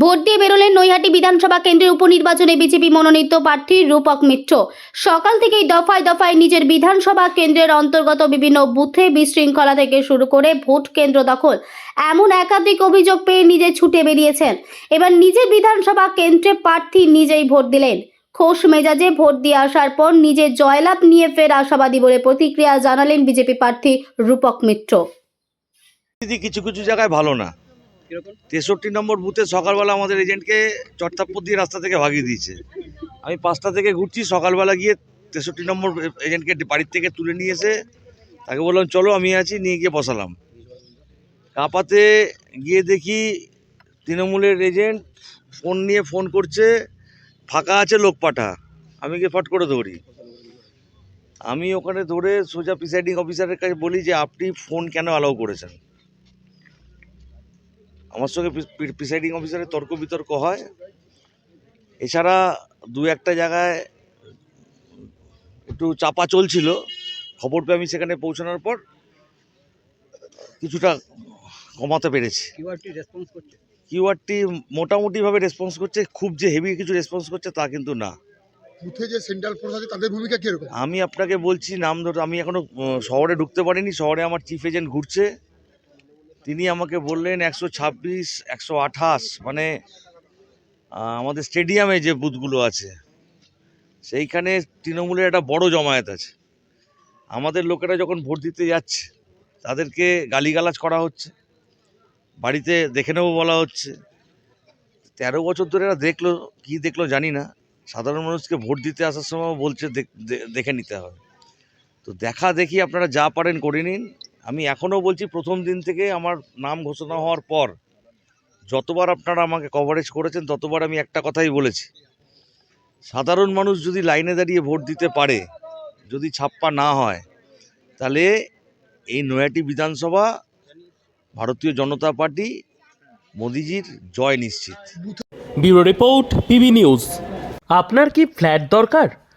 Vote দিয়ে বেরোলেন নৈহাটি বিধানসভা কেন্দ্রের উপনির্বাচনে বিজেপি মনোনীত প্রার্থী রূপক মিত্র। সকাল থেকেই দফায় দফায় নিজের বিধানসভা কেন্দ্রের অন্তর্গত বিভিন্ন বুথে বিশৃঙ্খলা থেকে শুরু করে ভোট কেন্দ্র দখল। এমন একাধিক অভিযোগ পেয়ে নিজে ছুটে বেরিয়েছেন। এবার নিজের বিধানসভা কেন্দ্রে প্রার্থী নিজেই ভোট দিলেন। খোশ মেজাজে ভোট দিয়ে আসার পর নিজের জয়লাভ নিয়ে ফের আশাবাদী বলে প্রতিক্রিয়া জানালেন বিজেপি প্রার্থী রূপক মিত্র। কিছু কিছু জায়গায় ভালো না। তেষট্টি নম্বর বুথে সকালবেলা আমাদের এজেন্টকে চট্টাপ্পর দিয়ে রাস্তা থেকে ভাগিয়ে দিয়েছে। আমি পাঁচটা থেকে ঘুরছি, সকালবেলা গিয়ে তেষট্টি নম্বর এজেন্টকে বাড়ির থেকে তুলে নিয়ে এসে তাকে বললাম, চলো, আমি আছি, নিয়ে গিয়ে বসালাম। কাপাতে গিয়ে দেখি তৃণমূলের এজেন্ট ফোন নিয়ে ফোন করছে, ফাঁকা আছে লোক পাঠা আমি গিয়ে ফট করে ধরি। আমি ওখানে ধরে সোজা প্রিসাইডিং অফিসারের কাছে বলি যে, আপনি ফোন কেন অ্যালাউ করেছেন? আমার সঙ্গে প্রিসাইডিং অফিসারের তর্ক বিতর্ক হয়। এছাড়া দু একটা জায়গায় একটু চাপা চলছিল। খবর পেয়ে আমি সেখানে পৌঁছানোর পর কিছুটা কমাতে পেরেছি। কিউআরটি রেসপন্স করছে? কিউআরটি মোটামুটিভাবে রেসপন্স করছে। খুব যে হেভি কিছু রেসপন্স করছে তা কিন্তু না। বুথে যে সেন্ট্রাল ফোর্স আছে তাদের ভূমিকা কীরকম? আমি আপনাকে বলছি নাম ধরে আমি এখনও শহরে ঢুকতে পারিনি। শহরে আমার চিফ এজেন্ট ঘুরছে। তিনি আমাকে বললেন একশো ছাব্বিশ, একশো আঠাশ মানে আমাদের স্টেডিয়ামে যে বুথগুলো আছে, সেইখানে তৃণমূলের একটা বড় জমায়েত আছে। আমাদের লোকেরা যখন ভোট দিতে যাচ্ছে, তাদেরকে গালিগালাজ করা হচ্ছে, বাড়িতে দেখে নেব বলা হচ্ছে। তেরো বছর ধরে এরা দেখল, কি দেখল জানি না। সাধারণ মানুষকে ভোট দিতে আসার সময় বলছে দেখ- নিতে হবে। তো দেখা দেখি আপনারা যা পারেন করে নিন। আমি এখনও বলছি প্রথম দিন থেকে আমার নাম ঘোষণা হওয়ার পর যতবার আপনারা আমাকে কভারেজ করেছেন ততবার আমি একটা কথাই বলেছি। সাধারণ মানুষ যদি লাইনে দাঁড়িয়ে ভোট দিতে পারে যদি ছাপ্পা না হয় তাহলে এই নয়াটি বিধানসভা ভারতীয় জনতা পার্টি মোদিজির জয় নিশ্চিত। Bureau report PB news. আপনার কি ফ্ল্যাট দরকার?